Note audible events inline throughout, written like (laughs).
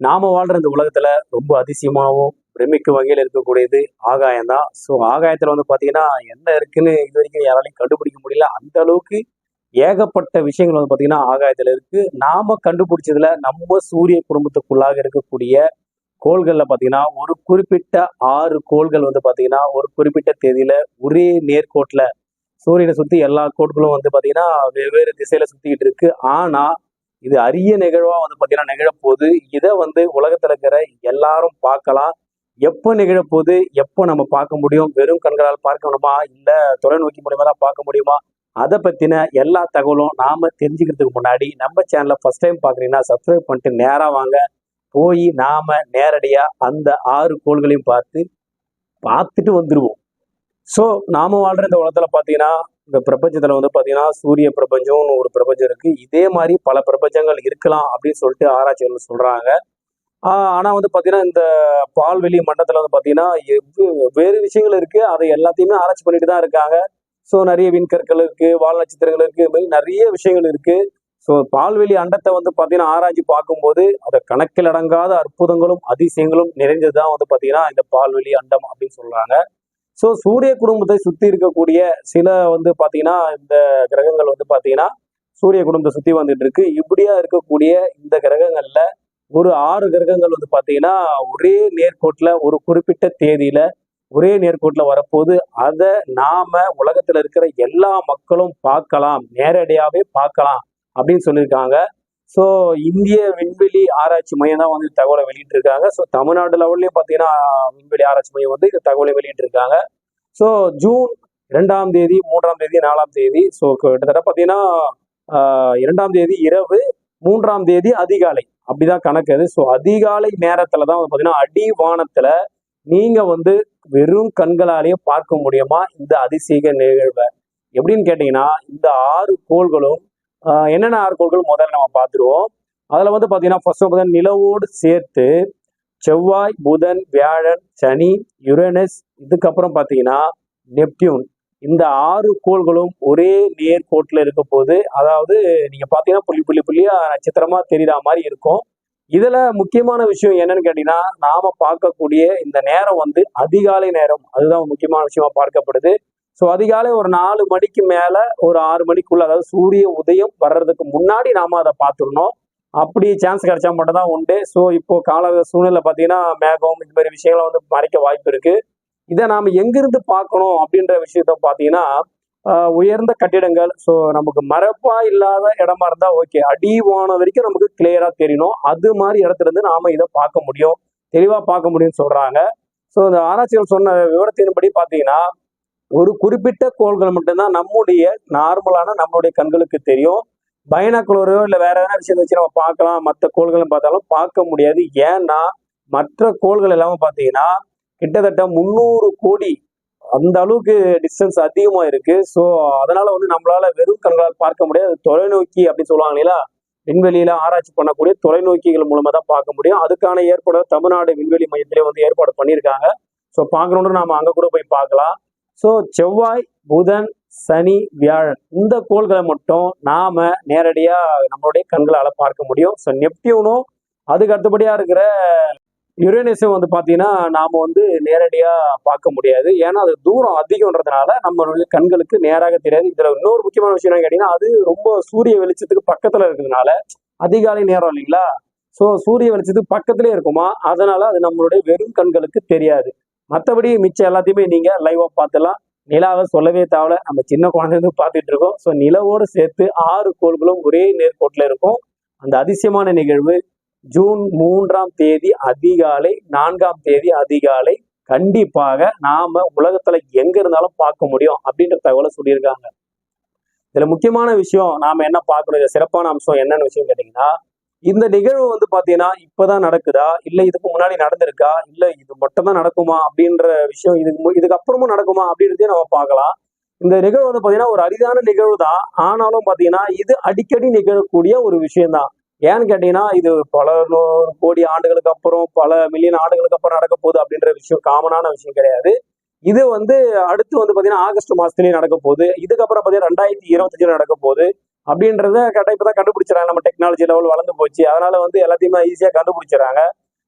நாம வாழ்ற இந்த உலகத்துல ரொம்ப அதிசயமாகவும் பிரமிக்கும் வகையில் இருக்கக்கூடியது ஆகாயம் தான் ஸோ ஆகாயத்துல வந்து பாத்தீங்கன்னா என்ன இருக்குன்னு இது வரைக்கும் யாராலையும் கண்டுபிடிக்க முடியல. அந்த அளவுக்கு ஏகப்பட்ட விஷயங்கள் வந்து பாத்தீங்கன்னா ஆகாயத்துல இருக்கு. நாம கண்டுபிடிச்சதுல நம்ம சூரிய குடும்பத்துக்குள்ளாக இருக்கக்கூடிய கோள்கள்ல பாத்தீங்கன்னா ஒரு குறிப்பிட்ட ஆறு கோள்கள் வந்து பாத்தீங்கன்னா ஒரு குறிப்பிட்ட தேதியில ஒரே நேர்கோட்டில் சூரியனை சுத்தி எல்லா கோட்களும் வந்து பாத்தீங்கன்னா வெவ்வேறு திசையில சுத்திக்கிட்டு இருக்கு. ஆனா இது அரிய நிகழ்வா வந்து பாத்தீங்கன்னா நிகழப்போகுது. இதை வந்து உலகத்துல இருக்கிற எல்லாரும் பார்க்கலாம். எப்போ நிகழப்போகுது? எப்போ நம்ம பார்க்க முடியும்? வெறும் கண்களால் பார்க்கணுமா? இல்ல தொலைநோக்கி மூலியமா தான் பார்க்க முடியுமா? அதை பத்தின எல்லா தகவலும் நாம தெரிஞ்சுக்கிறதுக்கு முன்னாடி நம்ம சேனலை ஃபர்ஸ்ட் டைம் பாக்குறீங்கன்னா சப்ஸ்கிரைப் பண்ணிட்டு நேரா வாங்க. போய் நாம நேரடியா அந்த ஆறு கோள்களையும் பார்த்து பார்த்துட்டு வந்துருவோம். ஸோ நாம வாழ்ற இந்த உலகத்துல பாத்தீங்கன்னா இந்த பிரபஞ்சத்துல வந்து பாத்தீங்கன்னா சூரிய பிரபஞ்சம்னு ஒரு பிரபஞ்சம் இருக்கு. இதே மாதிரி பல பிரபஞ்சங்கள் இருக்கலாம் அப்படின்னு சொல்லிட்டு ஆராய்ச்சிகள் சொல்றாங்க. ஆஹ் ஆனா வந்து பாத்தீங்கன்னா இந்த பால்வெளி மண்டலத்துல வந்து பாத்தீங்கன்னா வேறு விஷயங்கள் இருக்கு. அதை எல்லாத்தையுமே ஆராய்ச்சி பண்ணிட்டு தான் இருக்காங்க. ஸோ நிறைய விண்கற்கள் இருக்கு வால் நட்சத்திரங்கள் இருக்கு இது மாதிரி நிறைய விஷயங்கள் இருக்கு. ஸோ பால்வெளி அண்டத்தை வந்து பார்த்தீங்கன்னா ஆராய்ச்சி பார்க்கும்போது அதை கணக்கில் அடங்காத அற்புதங்களும் அதிசயங்களும் நிறைந்ததுதான் வந்து பார்த்தீங்கன்னா இந்த பால்வெளி அண்டம் அப்படின்னு சொல்றாங்க. ஸோ சூரிய குடும்பத்தை சுற்றி இருக்கக்கூடிய சில வந்து பார்த்தீங்கன்னா இந்த கிரகங்கள் வந்து பார்த்தீங்கன்னா சூரிய குடும்பத்தை சுற்றி வந்துட்டு இருக்கு. இப்படியா இருக்கக்கூடிய இந்த கிரகங்கள்ல ஒரு ஆறு கிரகங்கள் வந்து பார்த்தீங்கன்னா ஒரே நேர்கோட்டில் ஒரு குறிப்பிட்ட தேதியில ஒரே நேர்கோட்டில் வரப்போது அதை நாம உலகத்தில் இருக்கிற எல்லா மக்களும் பார்க்கலாம். நேரடியாகவே பார்க்கலாம் அப்படின்னு சொல்லியிருக்காங்க. ஸோ இந்திய விண்வெளி ஆராய்ச்சி மையம் தான் வந்து தகவலை வெளியிட்டிருக்காங்க. ஸோ தமிழ்நாடு லெவல்லையும் பார்த்தீங்கன்னா விண்வெளி ஆராய்ச்சி மையம் வந்து இந்த தகவலை வெளியிட்டிருக்காங்க. ஸோ ஜூன் இரண்டாம் தேதி மூன்றாம் தேதி நாலாம் தேதி ஸோ கிட்டத்தட்ட பார்த்தீங்கன்னா இரண்டாம் தேதி இரவு மூன்றாம் தேதி அதிகாலை. அப்படிதான் கணக்கு அது. ஸோ அதிகாலை நேரத்துல தான் வந்து பார்த்தீங்கன்னா அடிவானத்துல நீங்க வந்து வெறும் கண்களாலேயே பார்க்க முடியுமா? இந்த அதிசய நிகழ்வை. எப்படின்னு கேட்டீங்கன்னா இந்த ஆறு கோள்களும் என்னென்ன ஆறு கோள்கள் முதல்ல நம்ம பார்த்துருவோம்? அதில் வந்து பார்த்தீங்கன்னா ஃபர்ஸ்ட் பார்த்தீங்கன்னா நிலவோடு சேர்த்து செவ்வாய் புதன் வியாழன் சனி யுரேனஸ் இதுக்கப்புறம் பார்த்தீங்கன்னா நெப்டியூன். இந்த ஆறு கோள்களும் ஒரே நேர் கோட்டில் இருக்க போது அதாவது நீங்கள் பார்த்தீங்கன்னா புள்ளி புள்ளி புள்ளியாக நட்சத்திரமாக தெரிகிற மாதிரி இருக்கும். இதில் முக்கியமான விஷயம் என்னன்னு கேட்டிங்கன்னா நாம் பார்க்கக்கூடிய இந்த நேரம் வந்து அதிகாலை நேரம். அதுதான் முக்கியமான விஷயமா பார்க்கப்படுது. ஸோ அதிகாலை ஒரு நாலு மணிக்கு மேலே ஒரு ஆறு மணிக்குள்ள அதாவது சூரிய உதயம் வர்றதுக்கு முன்னாடி நாம அதை பார்த்துடணும். அப்படி சான்ஸ் கிடைச்சா மட்டும் தான் உண்டு ஸோ இப்போ கால சூழ்நிலை பார்த்தீங்கன்னா மேகம் இது மாதிரி விஷயங்களை வந்து மறைக்க வாய்ப்பு இருக்கு. இதை நாம எங்கிருந்து பார்க்கணும் அப்படின்ற விஷயத்த பார்த்தீங்கன்னா உயர்ந்த கட்டிடங்கள் ஸோ நமக்கு மரப்பா இல்லாத இடமா இருந்தா ஓகே அடி போன வரைக்கும் நமக்கு கிளியரா தெரியணும் அது மாதிரி இடத்துல இருந்து நாம இதை பார்க்க முடியும். தெளிவா பார்க்க முடியும்னு சொல்றாங்க. ஸோ இந்த ஆராய்ச்சிகள் சொன்ன விவரத்தின்படி பார்த்தீங்கன்னா ஒரு குறிப்பிட்ட கோள்கள் மட்டும்தான் நம்முடைய நார்மலான நம்மளுடைய கண்களுக்கு தெரியும். பைனாக்குலரோ இல்லை வேற எதனா விஷயத்தை வச்சு நம்ம பார்க்கலாம். மற்ற கோள்களும் பார்த்தாலும் பார்க்க முடியாது. ஏன்னா மற்ற கோள்கள் எல்லாமே பார்த்தீங்கன்னா கிட்டத்தட்ட முந்நூறு கோடி அந்த அளவுக்கு டிஸ்டன்ஸ் அதிகமாக இருக்கு. ஸோ அதனால வந்து நம்மளால வெறும் கண்களால் பார்க்க முடியாது. தொலைநோக்கி அப்படின்னு சொல்லுவாங்க இல்லையா? விண்வெளியில ஆராய்ச்சி பண்ணக்கூடிய தொலைநோக்கிகள் மூலமா தான் பார்க்க முடியும். அதுக்கான ஏற்பாடு தமிழ்நாடு விண்வெளி மையத்திலே வந்து ஏற்பாடு பண்ணியிருக்காங்க. ஸோ பார்க்கணுன்னு நாம அங்க கூட போய் பார்க்கலாம். ஸோ செவ்வாய் புதன் சனி வியாழன் இந்த கோள்களை மட்டும் நாம நேரடியா நம்மளுடைய கண்களால் பார்க்க முடியும். ஸோ நெப்டியூனும் அதுக்கு அடுத்தபடியா இருக்கிற யுரேனஸும் வந்து பார்த்தீங்கன்னா நாம் வந்து நேரடியாக பார்க்க முடியாது. ஏன்னா அது தூரம் அதிகம்ன்றதுனால நம்மளுடைய கண்களுக்கு நேராக தெரியாது. இதில் இன்னொரு முக்கியமான விஷயம் என்னன்னு கேட்டிங்கன்னா அது ரொம்ப சூரிய வெளிச்சத்துக்கு பக்கத்தில் இருக்கிறதுனால அதிகாலை நேரம் இல்லைங்களா? ஸோ சூரிய வெளிச்சத்துக்கு பக்கத்துலேயே இருக்குமா? அதனால அது நம்மளுடைய வெறும் கண்களுக்கு தெரியாது. மற்றபடி மிச்சம் எல்லாத்தையுமே நீங்க லைவா பார்த்துலாம். நிலாவை சொல்லவே தேவையில்ல. நம்ம சின்ன குழந்தைங்க பார்த்துட்டு இருக்கோம். ஸோ நிலவோடு சேர்த்து ஆறு கோள்களும் ஒரே நேர்கோட்டில் இருக்கும். அந்த அதிசயமான நிகழ்வு ஜூன் மூன்றாம் தேதி அதிகாலை நான்காம் தேதி அதிகாலை கண்டிப்பாக நாம உலகத்துல எங்க இருந்தாலும் பார்க்க முடியும் அப்படின்ற தகவலை சொல்லியிருக்காங்க. இதுல முக்கியமான விஷயம் நாம என்ன பார்க்கணும்? சிறப்பான அம்சம் என்னென்ன விஷயம் கேட்டீங்கன்னா இந்த நிகழ்வு வந்து பாத்தீங்கன்னா இப்பதான் நடக்குதா? இல்ல இதுக்கு முன்னாடி நடந்திருக்கா? இல்ல இது மட்டும் தான் நடக்குமா? அப்படின்ற விஷயம் இதுக்கு மு- இதுக்கு அப்புறமும் நடக்குமா? அப்படின்றதையும் நம்ம பார்க்கலாம். இந்த நிகழ்வு வந்து பாத்தீங்கன்னா ஒரு அரிதான நிகழ்வு தான் ஆனாலும் பாத்தீங்கன்னா இது அடிக்கடி நிகழக்கூடிய ஒரு விஷயம் தான் ஏன்னு கேட்டீங்கன்னா இது பல நூறு கோடி ஆண்டுகளுக்கு அப்புறம் பல மில்லியன் ஆண்டுகளுக்கு அப்புறம் நடக்க போகுது அப்படின்ற விஷயம் காமனான விஷயம் கிடையாது. இது வந்து அடுத்து வந்து பாத்தீங்கன்னா ஆகஸ்ட் மாசத்துலயே நடக்க போகுது. இதுக்கப்புறம் பாத்தீங்கன்னா ரெண்டாயிரத்தி இருபத்தஞ்சுல நடக்க போகுது. அப்படின்றத கரெக்டாக இப்போ தான் கண்டுபிடிச்சிடறாங்க. நம்ம டெக்னாலஜி லெவல் வளர்ந்து போச்சு. அதனால வந்து எல்லாத்தையுமே ஈஸியாக கண்டுபிடிச்சிடறாங்க.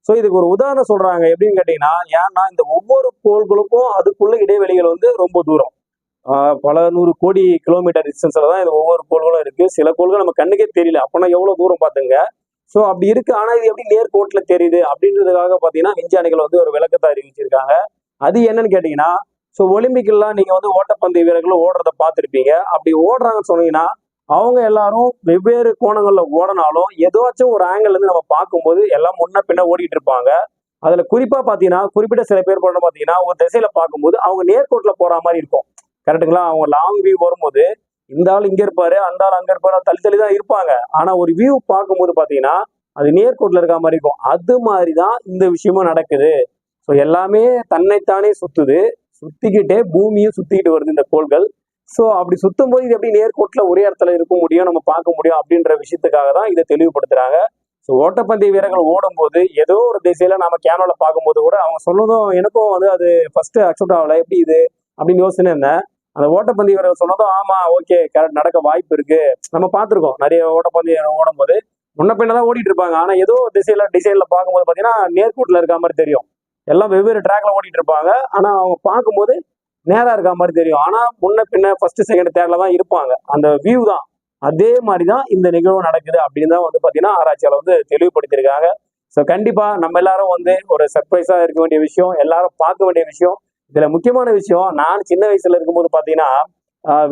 ஸோ இதுக்கு ஒரு உதாரணம் சொல்றாங்க. எப்படின்னு கேட்டீங்கன்னா ஏன்னா இந்த ஒவ்வொரு கோள்களுக்கும் அதுக்குள்ள இடைவெளிகள் வந்து ரொம்ப தூரம். பல நூறு கோடி கிலோமீட்டர் டிஸ்டன்ஸ்ல தான் இது ஒவ்வொரு கோள்களும் இருக்கு. சில கோள்கள் நம்ம கண்ணுக்கே தெரியல. அப்போனா எவ்வளோ தூரம் பார்த்துங்க? ஸோ அப்படி இருக்கு. ஆனால் இது எப்படி நேர்கோட்டில் தெரியுது? அப்படின்றதுக்காக பார்த்தீங்கன்னா விஞ்ஞானிகள் வந்து ஒரு விளக்கத்தை அறிவிச்சிருக்காங்க. அது என்னன்னு கேட்டீங்கன்னா ஸோ ஒலிம்பிக்லாம் நீங்கள் வந்து ஓட்டப்பந்தய வீரர்கள் ஓடுறத பார்த்துருப்பீங்க. அப்படி ஓடுறாங்கன்னு சொன்னீங்கன்னா அவங்க எல்லாரும் வெவ்வேறு கோணங்கள்ல ஓடினாலும் ஏதாச்சும் ஒரு ஆங்கிள் இருந்து நம்ம பார்க்கும்போது எல்லாம் முன்ன பின்ன ஓடிட்டு இருப்பாங்க. அதுல குறிப்பா பாத்தீங்கன்னா குறிப்பிட்ட சில பேர் பண்ண பாத்தீங்கன்னா ஒரு திசையில பார்க்கும்போது அவங்க நேர்கோட்டில் போற மாதிரி இருக்கும். கரெக்டுங்களா அவங்க லாங் வியூ வரும்போது இந்த ஆள் இங்க இருப்பாரு அந்த ஆள் அங்க இருப்பாரு தள்ளி தள்ளி தான் இருப்பாங்க. ஆனா ஒரு வியூ பார்க்கும்போது பாத்தீங்கன்னா அது நேர்கோட்டில் இருக்க மாதிரி இருக்கும். அது மாதிரி தான் இந்த விஷயமும் நடக்குது. ஸோ எல்லாமே தன்னைத்தானே சுத்துது. சுத்திக்கிட்டே பூமியும் சுத்திக்கிட்டு வருது இந்த கோள்கள். ஸோ அப்படி சுத்தும் போது இது எப்படி நேர்கோட்டில் ஒரே இடத்துல இருக்க முடியும் நம்ம பார்க்க முடியும் அப்படின்ற விஷயத்துக்காக தான் இதை தெளிவுபடுத்துறாங்க. ஸோ ஓட்டப்பந்தய வீரர்கள் ஓடும்போது ஏதோ ஒரு திசையில நம்ம கேமரால பார்க்கும்போது கூட அவங்க சொன்னதும் எனக்கும் வந்து அது ஃபர்ஸ்ட் அக்செப்ட் ஆகல. எப்படி இது? அப்படின்னு யோசனை இருந்தேன் அந்த ஓட்டப்பந்தய வீரர்கள் சொன்னதும் ஆமா ஓகே கரெக்ட் நடக்க வாய்ப்பு இருக்கு. நம்ம பார்த்துருக்கோம். நிறைய ஓட்டப்பந்தய ஓடும்போது முன்ன பின்ன தான் ஓடிட்டு இருப்பாங்க. ஆனா ஏதோ திசையில டிசைன்ல பார்க்கும்போது பார்த்தீங்கன்னா நேர்கூட்டில் இருக்க மாதிரி தெரியும். எல்லாம் வெவ்வேறு ட்ராக்ல ஓடிட்டு இருப்பாங்க. ஆனா அவங்க பார்க்கும்போது நேரா இருக்க மாதிரி தெரியும். ஆனா முன்ன பின்ன ஃபர்ஸ்ட் செகண்ட் தேர்ட்ல தான் இருப்பாங்க. அந்த வியூ தான். அதே மாதிரி தான் இந்த நிகழ்வு நடக்குது அப்படின்னு தான் வந்து பாத்தீங்கன்னா ஆராய்ச்சியால் வந்து தெளிவுபடுத்தியிருக்காங்க. ஸோ கண்டிப்பா நம்ம எல்லாரும் வந்து ஒரு சர்ப்ரைஸா இருக்க வேண்டிய விஷயம் எல்லாரும் பார்க்க வேண்டிய விஷயம் இதுல முக்கியமான விஷயம் நான் சின்ன வயசுல இருக்கும்போது பாத்தீங்கன்னா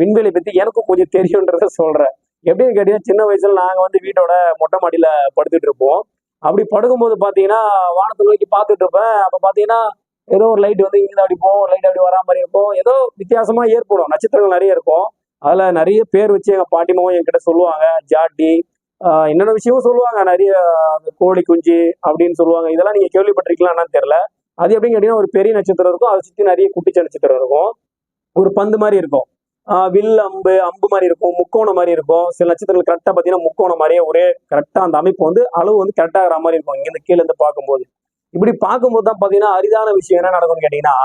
விண்வெளி பத்தி எனக்கும் கொஞ்சம் தெரியுன்றத சொல்றேன். எப்படின்னு கேட்டீங்கன்னா சின்ன வயசுல நாங்க வந்து வீட்டோட மொட்டை மாடியில படுத்துட்டு இருப்போம். அப்படி படுக்கும்போது பாத்தீங்கன்னா வானத்தை நோக்கி பார்த்துட்டு இருப்பேன். அப்ப பாத்தீங்கன்னா ஏதோ ஒரு லைட் வந்து இங்கே அப்படி போகும் லைட் அப்படி வரா மாதிரி இருக்கும். ஏதோ வித்தியாசமா ஏற்படும். நட்சத்திரங்கள் நிறைய இருக்கும். அதுல நிறைய பேர் வச்சு எங்க பாட்டிமாவும் என்கிட்ட சொல்லுவாங்க. ஜாட்டி ஆஹ் என்னென்ன விஷயமும் சொல்லுவாங்க. நிறைய அந்த கோழி குஞ்சு அப்படின்னு சொல்லுவாங்க. இதெல்லாம் நீங்க கேள்விப்பட்டிருக்கலாம் என்னன்னு தெரியல. அது எப்படின்னு கேட்டீங்கன்னா ஒரு பெரிய நட்சத்திரம் இருக்கும். அதை சுத்தி நிறைய குட்டிச்ச நட்சத்திரம் இருக்கும். ஒரு பந்து மாதிரி இருக்கும். ஆஹ் வில் அம்பு அம்பு மாதிரி இருக்கும். முக்கோணம் மாதிரி இருக்கும். சில நட்சத்திரங்கள் கரெக்டாக பார்த்தீங்கன்னா முக்கோணம் மாதிரியே ஒரே கரெக்டாக அந்த அமைப்பு வந்து அளவு வந்து கரெக்டாகிற மாதிரி இருக்கும். இங்கேருந்து கீழே இருந்து பார்க்கும்போது. இப்படி பார்க்கும்போது தான் பார்த்தீங்கன்னா அரிதான விஷயம் என்ன நடக்கும்னு கேட்டிங்கன்னா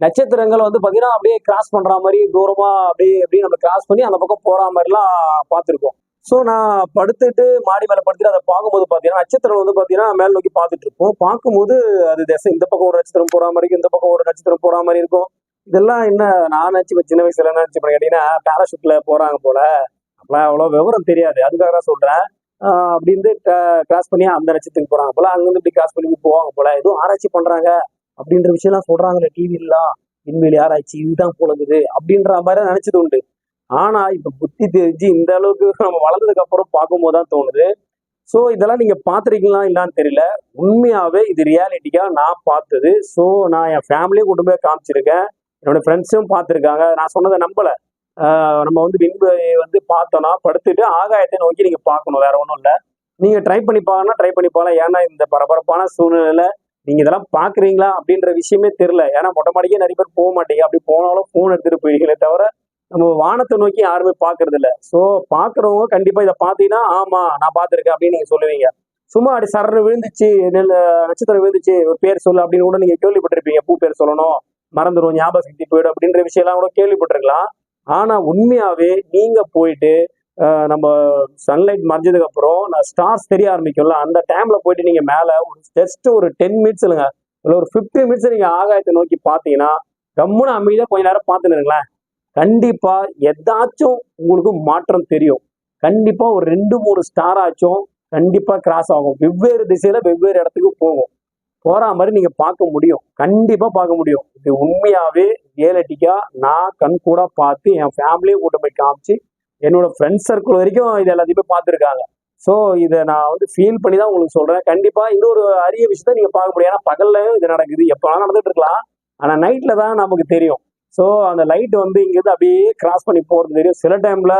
நட்சத்திரங்கள் வந்து பார்த்தீங்கன்னா அப்படியே கிராஸ் பண்ற மாதிரி தூரமா அப்படியே அப்படியே நம்ம கிராஸ் பண்ணி அந்த பக்கம் போற மாதிரிலாம் பார்த்துருக்கோம். ஸோ நான் படுத்துட்டு மாடி மேலே படுத்துட்டு அதை பார்க்கும்போது பார்த்தீங்கன்னா நட்சத்திரம் வந்து பார்த்தீங்கன்னா மேல் நோக்கி பார்த்துட்டு இருப்போம். பார்க்கும்போது அது திசை இந்த பக்கம் ஒரு நட்சத்திரம் போற மாதிரி இருக்கும் இந்த பக்கம் ஒரு நட்சத்திரம் போற மாதிரி இருக்கும். இதெல்லாம் என்ன நான் நினச்சி சின்ன வயசுல என்ன நினச்சி கேட்டீங்கன்னா பேராஷூட்ல போறாங்க போல. அப்பெல்லாம் அவ்வளோ விவரம் தெரியாது. அதுக்காக தான் சொல்றேன். ஆஹ் அப்படி இருந்து கிராஸ் பண்ணி அந்த நட்சத்திரத்துக்கு போறாங்க போல. அங்கேருந்து இப்படி கிராஸ் பண்ணி போவாங்க போல. எதுவும் ஆராய்ச்சி பண்றாங்க அப்படின்ற விஷயம்லாம் சொல்றாங்கல்ல டிவிலாம் விண்வெளி ஆராய்ச்சி இதுதான் போலகுது அப்படின்ற மாதிரி நினைச்சது உண்டு. ஆனா இப்ப புத்தி தெரிஞ்சு இந்த அளவுக்கு (laughs) நம்ம வளர்ந்ததுக்கு அப்புறம் பார்க்கும்போது தான் தோணுது. ஸோ இதெல்லாம் நீங்க பார்த்துருக்கீங்களா இல்லான்னு தெரியல. உண்மையாவே இது ரியாலிட்டியா நான் பார்த்தது. ஸோ நான் என் ஃபேமிலியும் கொண்டு போய் காமிச்சிருக்கேன். என்னோட ஃப்ரெண்ட்ஸும் பார்த்துருக்காங்க. நான் சொன்னதை நம்பலை. நம்ம வந்து விண்வெளி வந்து பார்த்தோம்னா படுத்துட்டு ஆகாயத்தை நோக்கி நீங்க பார்க்கணும். வேற ஒன்றும் இல்லை. நீங்க ட்ரை பண்ணி பார்க்கணும்னா ட்ரை பண்ணி பார்க்கலாம் ஏன்னா இந்த பரபரப்பான சூழ்நிலையில நீங்க இதெல்லாம் பாக்குறீங்களா அப்படின்ற விஷயமே தெரியல. ஏன்னா மொட்டை மாடிக்கே நிறைய பேர் போக மாட்டீங்க. அப்படி போனாலும் ஃபோன் எடுத்துட்டு போயிருக்கீங்களே தவிர நம்ம வானத்தை நோக்கி யாருமே பாக்குறது இல்ல. சோ பாக்குறவங்க கண்டிப்பா இதை பாத்தீங்கன்னா ஆமா நான் பார்த்துருக்கேன் அப்படின்னு நீங்க சொல்லுவீங்க. சும்மா அப்படி சரடு விழுந்துச்சு நெல் நட்சத்திரம் விழுந்துச்சு ஒரு பேர் சொல்லு அப்படின்னு கூட நீங்க கேள்விப்பட்டிருப்பீங்க. பூ பேர் சொல்லணும் மறந்துடும் ஞாபக சக்தி போயிடும் அப்படின்ற விஷயம்லாம் கூட கேள்விப்பட்டிருக்கலாம். ஆனா உண்மையாவே நீங்க போயிட்டு நம்ம சன்லைட் மறைஞ்சதுக்கு அப்புறம் நான் ஸ்டார்ஸ் தெரிய ஆரம்பிக்கும்ல அந்த டைம்ல போயிட்டு நீங்க மேல ஒரு ஜஸ்ட் ஒரு டென் மினிட்ஸ் இல்லைங்க. இல்ல ஒரு ஃபிஃப்டீன் மினிட்ஸ் நீங்க ஆகாயத்தை நோக்கி பாத்தீங்கன்னா கம்முன்னு அமைதியா கொஞ்ச நேரம் பார்த்துன்னு கண்டிப்பா எதாச்சும் உங்களுக்கு மாற்றம் தெரியும். கண்டிப்பா ஒரு ரெண்டு மூணு ஸ்டார் ஆச்சும் கண்டிப்பா கிராஸ் ஆகும். வெவ்வேறு திசையில வெவ்வேறு இடத்துக்கு போகும். போற மாதிரி நீங்க பார்க்க முடியும். கண்டிப்பா பார்க்க முடியும். இது உண்மையாவே ரியலிட்டிக்கா நான் கண் கூட பார்த்து என் ஃபேமிலியும் கூட்டு போய் காமிச்சு என்னோட ஃப்ரெண்ட்ஸ் சர்க்கிள் வரைக்கும் இது எல்லாத்தையுமே பார்த்துருக்காங்க. ஸோ இதை நான் வந்து ஃபீல் பண்ணி தான் உங்களுக்கு சொல்றேன். கண்டிப்பா இன்னொரு அரிய விஷயத்த நீங்க பார்க்க முடியும். ஏன்னா பகல்லையும் இது நடக்குது. எப்போலாம் நடந்துட்டு இருக்கலாம். ஆனா நைட்ல தான் நமக்கு தெரியும். ஸோ அந்த லைட் வந்து இங்கேருந்து அப்படியே கிராஸ் பண்ணி போறது தெரியும். சில டைம்ல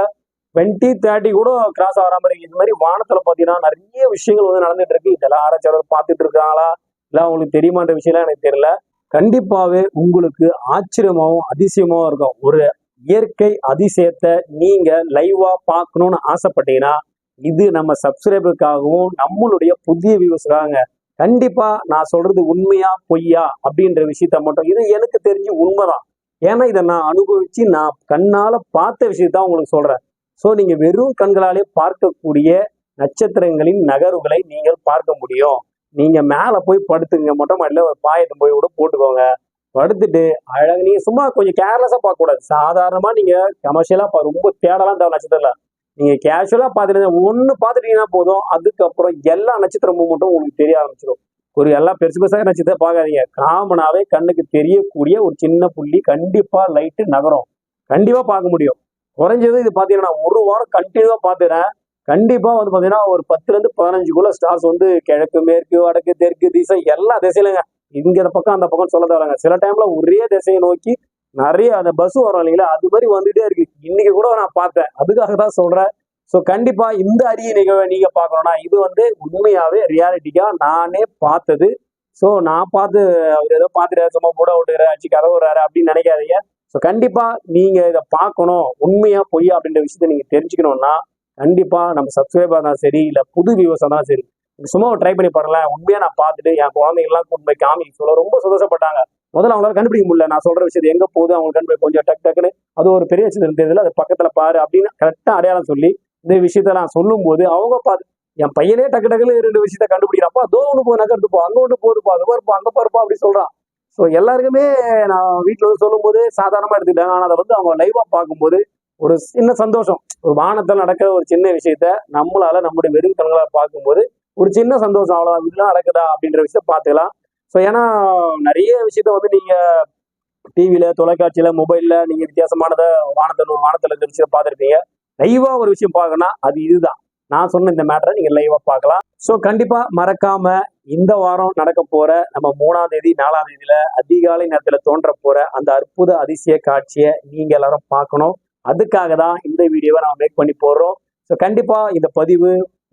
டுவெண்ட்டி தேர்ட்டி கூட கிராஸ் ஆகிற மாதிரி இந்த மாதிரி வானத்துல பாத்தீங்கன்னா நிறைய விஷயங்கள் வந்து நடந்துட்டு இருக்கு. இதெல்லாம் ஆராய்ச்சியாளர் பார்த்துட்டு இருக்காங்களா? இல்லை அவங்களுக்கு தெரியுமான்ற விஷயம்லாம் எனக்கு தெரியல. கண்டிப்பாகவே உங்களுக்கு ஆச்சரியமாகவும் அதிசயமாகவும் இருக்கும். ஒரு இயற்கை அதிசயத்தை நீங்கள் லைவாக பார்க்கணும்னு ஆசைப்பட்டீங்கன்னா இது நம்ம சப்ஸ்கிரைபருக்காகவும் நம்மளுடைய புதிய வியூஸ்க்காக கண்டிப்பாக நான் சொல்கிறது உண்மையா பொய்யா அப்படின்ற விஷயத்த மட்டும் இது எனக்கு தெரிஞ்சு உண்மைதான். ஏன்னா இதை நான் அனுபவித்து நான் கண்ணால் பார்த்த விஷயத்தான் உங்களுக்கு சொல்கிறேன் ஸோ நீங்கள் வெறும் கண்களாலே பார்க்கக்கூடிய நட்சத்திரங்களின் நகர்வுகளை நீங்கள் பார்க்க முடியும். நீங்க மேல போய் படுத்துங்க மொட்டை மாடியில ஒரு பாயத்தை போய் கூட போட்டுக்கோங்க. படுத்துட்டு அழகு நீங்க சும்மா கொஞ்சம் கேர்லெஸ்ஸா பார்க்க கூடாது சாதாரணமா நீங்க கமர்ஷியலா ரொம்ப தேடலாம் தேவை நட்சத்திரம்ல நீங்க கேஷுவலா பாத்துட்டு ஒண்ணு பாத்துட்டீங்கன்னா போதும். அதுக்கப்புறம் எல்லா நட்சத்திர மூமெண்ட்டும் உங்களுக்கு தெரிய ஆரம்பிச்சிடும் ஒரு எல்லாம் பெருசு பெருசாக நட்சத்திரம் பார்க்காதீங்க. காமனாவே கண்ணுக்கு தெரியக்கூடிய ஒரு சின்ன புள்ளி கண்டிப்பா லைட்டு நகரும். கண்டிப்பா பார்க்க முடியும். குறைஞ்சது இது பாத்தீங்கன்னா ஒரு வாரம் கண்டினியூவா பாத்துறேன் கண்டிப்பா வந்து பாத்தீங்கன்னா ஒரு பத்துல இருந்து பதினஞ்சுக்குள்ள ஸ்டார்ஸ் வந்து கிழக்கு மேற்கு வடக்கு தெற்கு திசை எல்லா திசையிலங்க. இங்கிற இந்த பக்கம் அந்த பக்கம் சொல்ல தராங்க சில டைம்ல ஒரே திசையை நோக்கி நிறைய அந்த பஸ் வரும் இல்லைங்களா? அது மாதிரி வந்துட்டே இருக்கு. இன்னைக்கு கூட நான் பார்த்தேன். அதுக்காக தான் சொல்றேன். ஸோ கண்டிப்பா இந்த அரிய நிகழ்வை நீங்க பார்க்கணும்னா இது வந்து உண்மையாவே ரியாலிட்டியா நானே பார்த்தது. ஸோ நான் பார்த்து அவர் ஏதோ பார்த்துட்டு சும்மா மூட விட்டுற அச்சு கதை விடுறாரு அப்படின்னு நினைக்காதீங்க. ஸோ கண்டிப்பா நீங்க இதை பார்க்கணும். உண்மையா பொய்யா அப்படின்ற விஷயத்த நீங்க தெரிஞ்சுக்கணும்னா கண்டிப்பா நம்ம சப்ஸ்கிரைபர் தான் சரி இல்ல புது வியூவர்ஸ் தான் சரி. சும்மா ட்ரை பண்ணி பாருல உண்மையா நான் பார்த்துட்டு என் குழந்தைங்கலாம் கொண்டு போய் காமி சொல்ல ரொம்ப சந்தோஷப்பட்டாங்க. முதல்ல அவங்களால கண்டுபிடிக்க முடியல. நான் சொல்ற விஷயத்தை எங்க போகுது? அவங்க கண்டுபிடி கொஞ்சம் டக் டக்குன்னு அது ஒரு பெரிய விஷயம் தெரியுதுல அது பக்கத்துல பாரு அப்படின்னு கரெக்டா அடையாளம் சொல்லி இந்த விஷயத்த நான் சொல்லும் போது அவங்க பார்த்து என் பையனே டக்கு டக்குன்னு ரெண்டு விஷயத்த கண்டுபிடிக்கிறப்பா? அதோ ஒன்று போ நகர்ந்து போ அங்க ஒன்று போகுதுப்பா அது பாருப்பா அங்க பாருப்பா அப்படி சொல்றான். ஸோ எல்லாருக்குமே நான் வீட்டில் வந்து சொல்லும்போது சாதாரணமா எடுத்துக்கிட்டாங்க ஆனால் அதை வந்து அவங்க லைவா பார்க்கும்போது ஒரு சின்ன சந்தோஷம். ஒரு வானத்தில் நடக்கிற ஒரு சின்ன விஷயத்த நம்மளால நம்முடைய வெறும் கண்களால் பார்க்கும்போது ஒரு சின்ன சந்தோஷம் அவ்வளோதான் இதெல்லாம் நடக்குதா அப்படின்ற விஷயத்த பார்த்துக்கலாம். ஸோ ஏன்னா நிறைய விஷயத்த வந்து நீங்க டிவியில தொலைக்காட்சியில மொபைல்ல நீங்க வித்தியாசமானதை வானத்தில் வானத்தில் இருக்கிற விஷயத்த பார்த்துருப்பீங்க. லைவா ஒரு விஷயம் பார்க்கணும் அது இதுதான். நான் சொன்ன இந்த மேட்டரை நீங்க லைவா பார்க்கலாம். ஸோ கண்டிப்பா மறக்காம இந்த வாரம் நடக்க போற நம்ம மூணாம் தேதி நாலாம் தேதியில அதிகாலை நேரத்துல தோன்ற போற அந்த அற்புத அதிசய காட்சியை நீங்க எல்லாரும் பார்க்கணும். அதுக்காக தான் இந்த வீடியோவை நம்ம மேக் பண்ணி போடுறோம். ஸோ கண்டிப்பாக இந்த பதிவு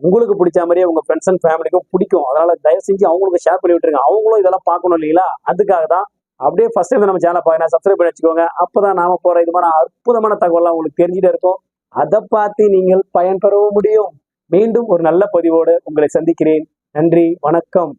உங்களுக்கு பிடிச்ச மாதிரியே உங்கள் ஃப்ரெண்ட்ஸ் அண்ட் ஃபேமிலிக்கும் பிடிக்கும். அதனால் தயவு செஞ்சு அவங்களுக்கு ஷேர் பண்ணி விட்டுருங்க. அவங்களும் இதெல்லாம் பார்க்கணும் இல்லைங்களா? அதுக்காக தான் அப்படியே ஃபர்ஸ்ட் டைம் நம்ம சேனலை பார்க்கணும் சப்ஸ்கிரைப் பண்ணி வச்சுக்கோங்க. அப்பதான் நாம போகிற இது மாதிரி அற்புதமான தகவலாம் உங்களுக்கு தெரிஞ்சுட்டே இருக்கும். அதை பார்த்து நீங்கள் பயன்பெறவும் முடியும். மீண்டும் ஒரு நல்ல பதிவோடு உங்களை சந்திக்கிறேன். நன்றி. வணக்கம்.